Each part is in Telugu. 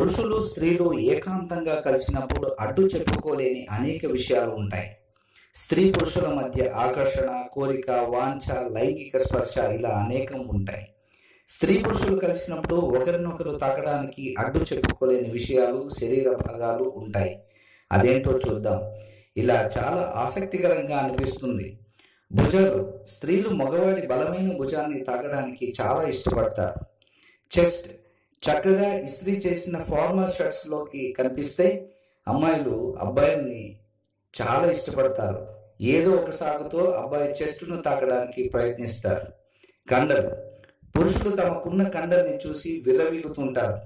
పురుషులు స్త్రీలు ఏకాంతంగా కలిసినప్పుడు అడ్డు చెప్పుకోలేని అనేక విషయాలు ఉంటాయి. స్త్రీ పురుషుల మధ్య ఆకర్షణ కోరిక వాంఛ లైంగిక స్పర్శ ఇలా అనేకం ఉంటాయి. స్త్రీ పురుషులు కలిసినప్పుడు ఒకరినొకరు తాకడానికి అడ్డు చెప్పుకోలేని విషయాలు శరీర భాగాలు ఉంటాయి. అదేంటో చూద్దాం. ఇలా చాలా ఆసక్తికరంగా అనిపిస్తుంది. భుజాలు స్త్రీలు మగవాడి బలమైన భుజాన్ని తాకడానికి చాలా ఇష్టపడతారు. చెస్ట్ చక్కగా ఇస్త్రీ చేసిన ఫార్మల్ షర్ట్స్లోకి కనిపిస్తే అమ్మాయిలు అబ్బాయిల్ని చాలా ఇష్టపడతారు. ఏదో ఒక సాగుతో అబ్బాయి చెస్ట్ను తాకడానికి ప్రయత్నిస్తారు. కండలు. పురుషులు తమకున్న కండల్ని చూసి విర్రవీగుతుంటారు.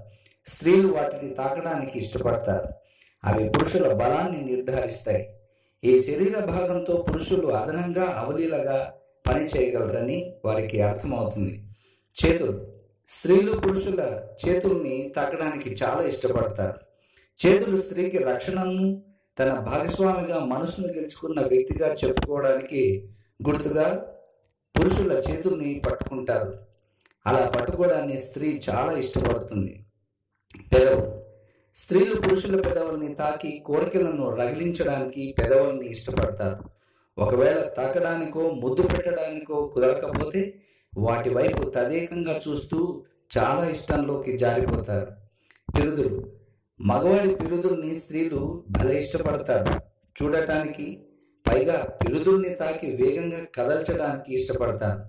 స్త్రీలు వాటిని తాకడానికి ఇష్టపడతారు. అవి పురుషుల బలాన్ని నిర్ధారిస్తాయి. ఈ శరీర భాగంతో పురుషులు అదనంగా అవలీలగా పని చేయగలరని వారికి అర్థమవుతుంది. చేతులు. స్త్రీలు పురుషుల చేతుల్ని తాకడానికి చాలా ఇష్టపడతారు. చేతులు స్త్రీకి రక్షణను తన భాగస్వామిగా మనసును గెలుచుకున్న వ్యక్తిగా చెప్పుకోవడానికి గుర్తుగా పురుషుల చేతుల్ని పట్టుకుంటారు. అలా పట్టుకోవడాన్ని స్త్రీ చాలా ఇష్టపడుతుంది. పెదవు స్త్రీలు పురుషుల పెదవుల్ని తాకి కోరికలను రగిలించడానికి పెదవుల్ని ఇష్టపడతారు. ఒకవేళ తాకడానికో ముద్దు పెట్టడానికో కుదరకపోతే వాటి వైపు తదేకంగా చూస్తూ చాలా ఇష్టంలోకి జారిపోతారు. పిరుదులు. మగవాడి పిరుదుల్ని స్త్రీలు భలే ఇష్టపడతారు. చూడటానికి పైగా పిరుదుల్ని తాకి వేగంగా కదల్చడానికి ఇష్టపడతారు.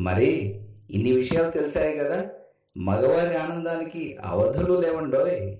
మరి ఇన్ని విషయాలు తెలిసాయి కదా. మగవారి ఆనందానికి అవధులు లేవండోయ్.